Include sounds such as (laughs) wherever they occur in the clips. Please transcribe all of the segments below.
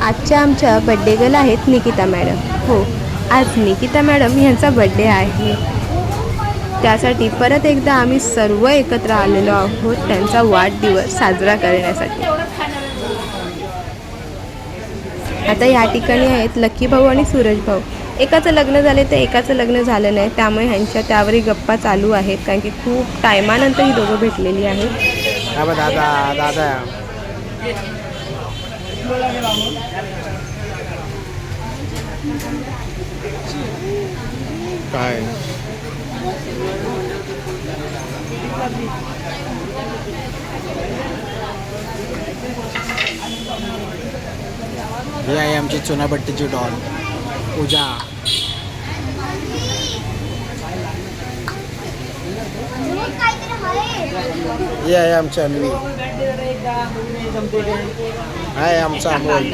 आजच्या आमच्या birthday girl आहेत निकिता मॅडम. हो आज निकिता मॅडम यांचा बड्डे आहे. त्यासाठी परत एकदा आम्ही सर्व एकत्र आलेलो आहोत त्यांचा वाढदिवस साजरा करण्यासाठी. आता या ठिकाणी आहेत लक्की भाऊ आणि सूरज भाऊ. एकाचं लग्न झाले तर एकाचं लग्न झालं नाही. त्यामुळे ह्यांच्या त्यावरही गप्पा चालू आहेत. कारण की खूप टायमानंतर ही दोघं भेटलेली आहेत. हा दादा दादा. काय? ही आहे आमची चुनाभट्टीची डॉल. पूजा. ही आहे आमची अन्वी. आहे आमचा अमोल.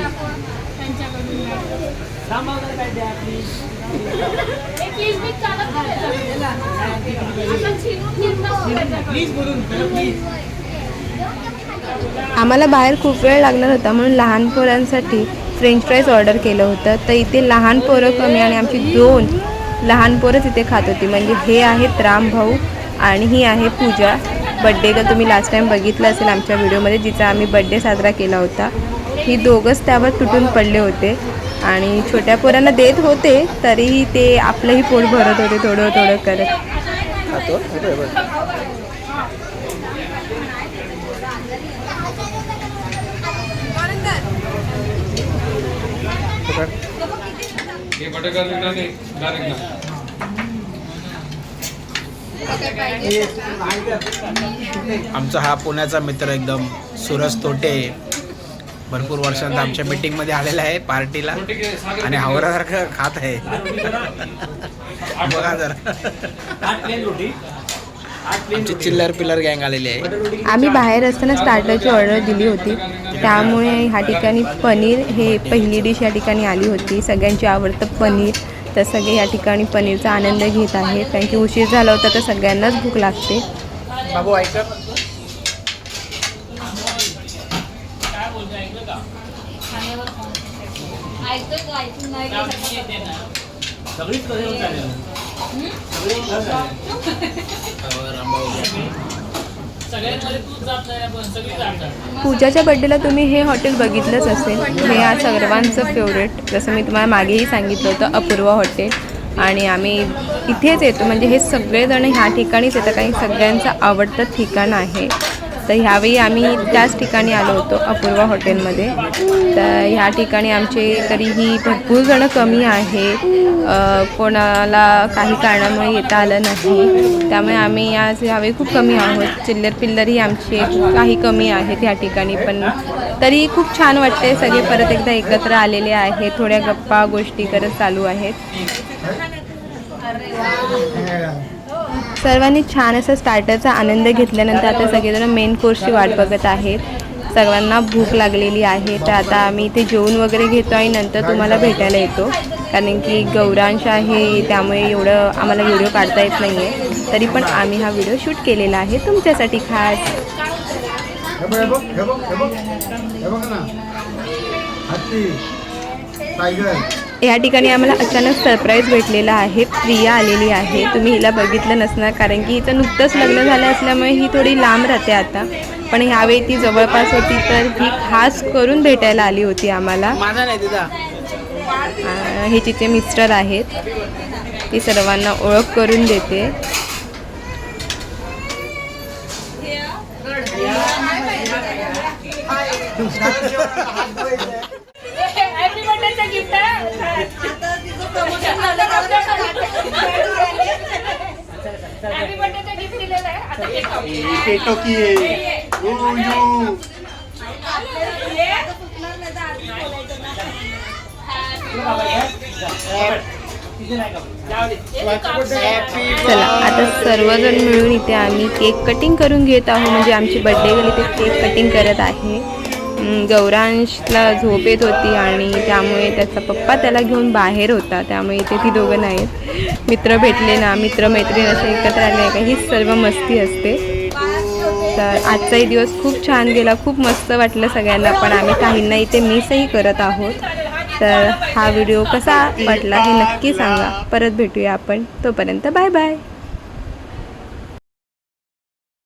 आम्हाला बाहेर खूप वेळ लागणार होता म्हणून लहान पोरांसाठी फ्रेंच फ्राईज ऑर्डर केलं होतं. तर इथे लहान पोरं कमी आणि आमची दोन लहान पोरंच इथे खात होती. म्हणजे हे आहेत राम भाऊ आणि ही आहे पूजा. बड्डे का तुम्ही लास्ट टाईम बघितलं असेल आमच्या व्हिडिओमध्ये जिचा आम्ही बड्डे साजरा केला होता ही दोघंच त्यावर तुटून पडले होते आणि छोट्या पोरांना देत होते तरीही ते आपलंही पोट भरत होते थोडं थोडं करत खातो हे बघ, हे बघ. पकड. हे बटर गार्लिक ना ते गार्लिक ना आमचा हा पुण्याचा मित्र एकदम सुरज तोटे. भरपूर वर्षांत आमच्या मीटिंगमध्ये आलेला आहे पार्टीला. आणि हावरासारखं खात आहे. बघा जरा. आमची चिल्लर पिल्लर गँग आलेली आहे. आम्ही बाहेर असताना स्टार्टरची ऑर्डर दिली होती. त्यामुळे ह्या ठिकाणी पनीर हे पहिली डिश या ठिकाणी आली होती. सगळ्यांची आवडतं पनीर. तर सगळे या ठिकाणी पनीरचा आनंद घेत आहेत. कारण की उशीर झाला होता तर सगळ्यांनाच भूक लागते. बाबू ऐक. (laughs) पूजाच्या बड्डेला तुम्ही हे हॉटेल बघितलंच असेल. हे या सर्वांचं फेवरेट जसं मी तुम्हाला मागेही सांगितलं होतं अपूर्वा हॉटेल. आणि आम्ही इथेच येतो. म्हणजे हे सगळेजण ह्या ठिकाणीच येतं काही सगळ्यांचं आवडतं ठिकाण आहे. तर ह्यावेळी आम्ही त्याच ठिकाणी आलो होतो अपूर्वा हॉटेलमध्ये. तर ह्या ठिकाणी आमचे तरीही भरपूर जणं कमी आहे कोणाला काही कारणामुळे येता आलं नाही. त्यामुळे आम्ही आज ह्यावेळी खूप कमी आहोत. चिल्लर पिल्लरही आमचे काही कमी आहेत ह्या ठिकाणी पण तरी खूप छान वाटते सगळे परत एकदा एकत्र आलेले आहेत. थोड्या गप्पा गोष्टी करत चालू आहेत. सर्वांनी छान असा स्टार्टरचा आनंद घेतल्यानंतर आता सगळेजण मेन कोर्सची वाट बघत आहेत. सर्वांना भूक लागलेली आहे. तर आता आम्ही इथे जेवण वगैरे घेतो आणि नंतर तुम्हाला भेटायला येतो. कारण की गौरांश आहे त्यामुळे एवढं आम्हाला व्हिडिओ काढता येत नाही आहे तरी पण आम्ही हा व्हिडिओ शूट केलेला आहे तुमच्यासाठी खास. टायगर या ठिकाणी आम्हाला अचानक सरप्राईज भेटलेला आहे. प्रिया आलेली आहे. तुम्ही हिला बघितलं नसणार कारण की हिचं नुकतंच लग्न झालं असल्यामुळे ही थोडी लांब राहते आता. पण ह्यावेळी ती जवळपास होती तर ही खास करून भेटायला आली होती आम्हाला. हे तिचे मिस्टर आहेत. ती सर्वांना ओळख करून देते. गिफ्ट हॅपी बर्थडेचं गिफ्ट दिलेलं आहे आता केक पेटो की ओ यू चला आता सर्वजण मिळून इथे आम्ही केक कटिंग करून घेत आहोत. म्हणजे आमची बड्डे गेली इथे केक कटिंग करत आहे. गौरांशला झोप येत होती आणि त्यामुळे त्याचा पप्पा त्याला घेऊन बाहेर होता. त्यामुळे इथे ती दोघं नाहीत. मित्र भेटले ना मित्रमैत्रीण असे असं एकत्र आले का? हीच सर्व मस्ती असते. तर आजचाही दिवस खूप छान गेला खूप मस्त वाटलं सगळ्यांना पण आम्ही काहींना इथे मिसही करत आहोत. तर हा व्हिडिओ कसा वाटला हे नक्की सांगा. परत भेटूया आपण. तोपर्यंत बाय बाय.